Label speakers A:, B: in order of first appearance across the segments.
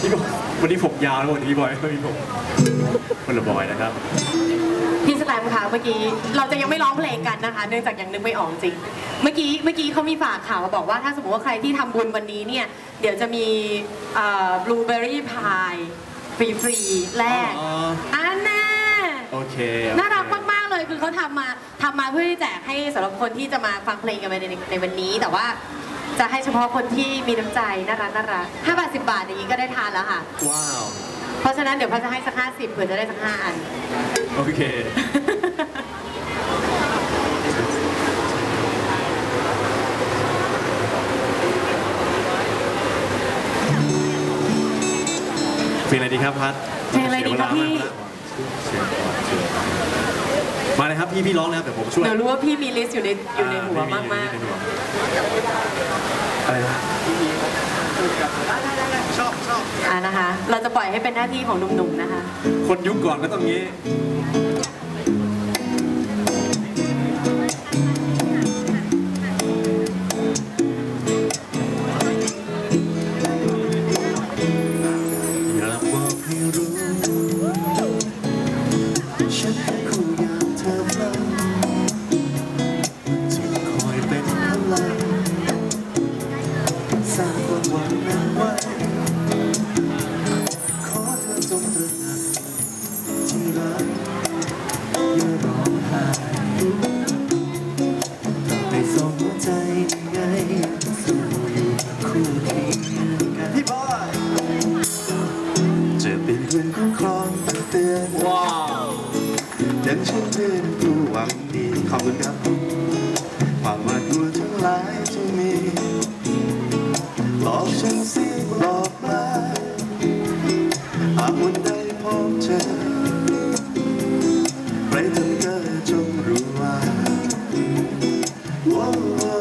A: พี่บอยวันนี้ผมยาวแล้ววันนี้พี่บอยไม่มีผมคนละบอยนะครับ
B: พี่สแตมคะเมื่อกี้เราจะยังไม่ร้องเพลงกันนะคะ เนื่องจากยังนึกไม่ออกจริง เมื่อกี้เมื่อกี้เขามีฝากข่าวมาบอกว่าถ้าสมมติว่าใครที่ทำบุญวันนี้เนี่ย เดี๋ยวจะมีบลูเบอร์รี่พายฟรีๆแรก
A: อ๋อ
B: อันน่ะ
A: โอเค
B: น่ารักมาก ๆ เลยคือเขาทำมาทำมาเพื่อที่แจกให้สำหรับคนที่จะมาฟังเพลงกันในในวันนี้ แต่ว่า จะให้เฉพาะคนที่มีน้ำใจน่ารักน่ารักห้าบาทสิบาทอย่างนี้ก็ได้ทานแล้วค่ะ
A: ว้าว
B: เพราะฉะนั้นเดี๋ยวพันจะให้สักห้าสิบเผื่อจะได้สักห้าอัน
A: โอเค เพลงอะไรดีครับพัด
B: เพลงอะไรดีครับพี่
A: มาเลยครับพี่พี่ร้องนะครับเดี๋ยวผมช่วย
B: เดี๋ยวรู้ว่าพี่มีลิสต์อยู่ในอยู่ในหัวมากมาก
A: อะไรนะ
C: ชอบชอบ
B: ๆอ่านะคะ เราจะปล่อยให้เป็นหน้าที่ของหนุ่มๆนะคะ
A: คนยุคก่อนก็ต้องงี้
C: อเธอจงตระหนักที่รักอย่าร้องไห้กลับไปส่งหัวใจไงสู้อยู่คู่เคียงกันพี่บอยจะเป็นเพื่อนคุ้มครองเตือน
A: ว้าว
C: ยังเช่นเพื่อนผู้หวังดีขอบคุณครับ ใครทำเกิดจงรู้ว่าว้า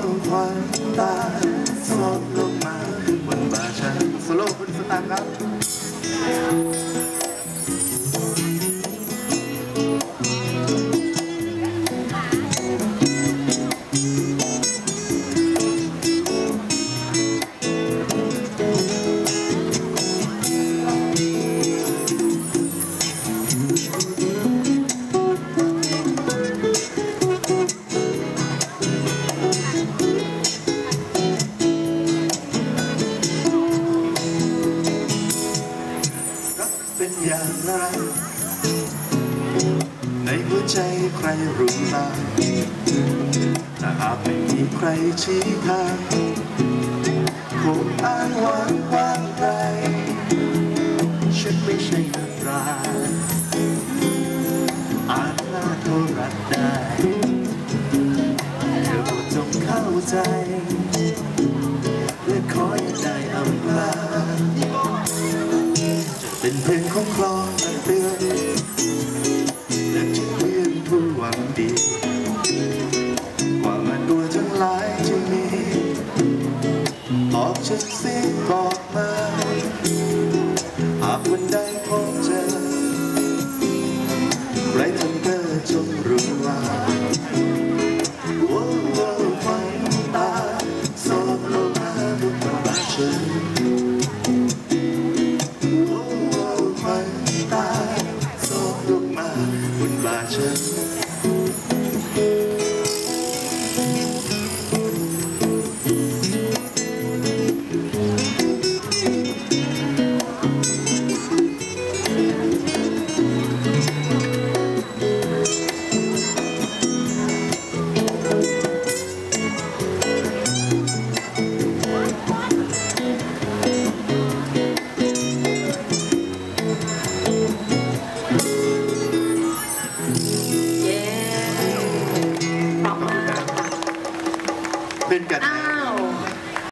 C: วความตาสอดลงมาบนบ่าฉันโซโล่คุณสตางค์ครับ เป็นอย่างไร ในหัวใจใครรู้บ้างถ้าหากไม่มีใครชี้ทางคงอ้างว้างว้างไกลฉันไม่ใช่นักราชญ์อาจหน้าโทรัดได้เธอโปรดจงเข้าใจ ฉันเสียบอกมา หากวันใดพบเจอ